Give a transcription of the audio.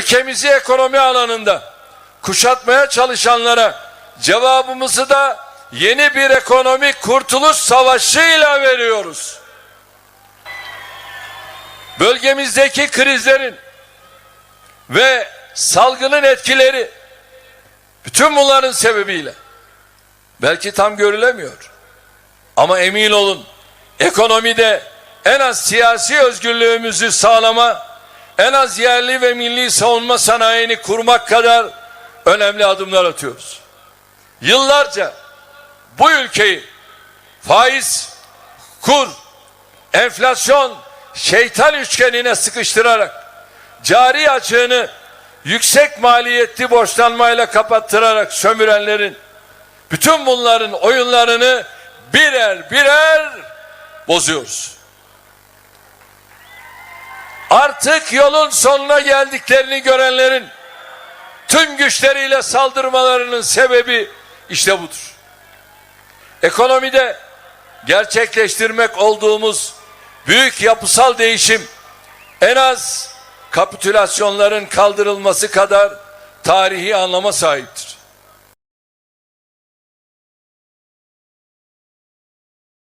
ülkemizi ekonomi alanında kuşatmaya çalışanlara cevabımızı da yeni bir ekonomik kurtuluş savaşıyla veriyoruz. Bölgemizdeki krizlerin ve salgının etkileri bütün bunların sebebiyle belki tam görülemiyor. Ama emin olun ekonomide en az siyasi özgürlüğümüzü sağlama, en az yerli ve milli savunma sanayini kurmak kadar önemli adımlar atıyoruz. Yıllarca bu ülkeyi faiz, kur, enflasyon, şeytan üçgenine sıkıştırarak cari açığını yüksek maliyetli borçlanmayla kapattırarak sömürenlerin bütün bunların oyunlarını birer birer bozuyoruz. Artık yolun sonuna geldiklerini görenlerin tüm güçleriyle saldırmalarının sebebi işte budur. Ekonomide gerçekleştirmek olduğumuz büyük yapısal değişim en az kapitülasyonların kaldırılması kadar tarihi anlama sahiptir.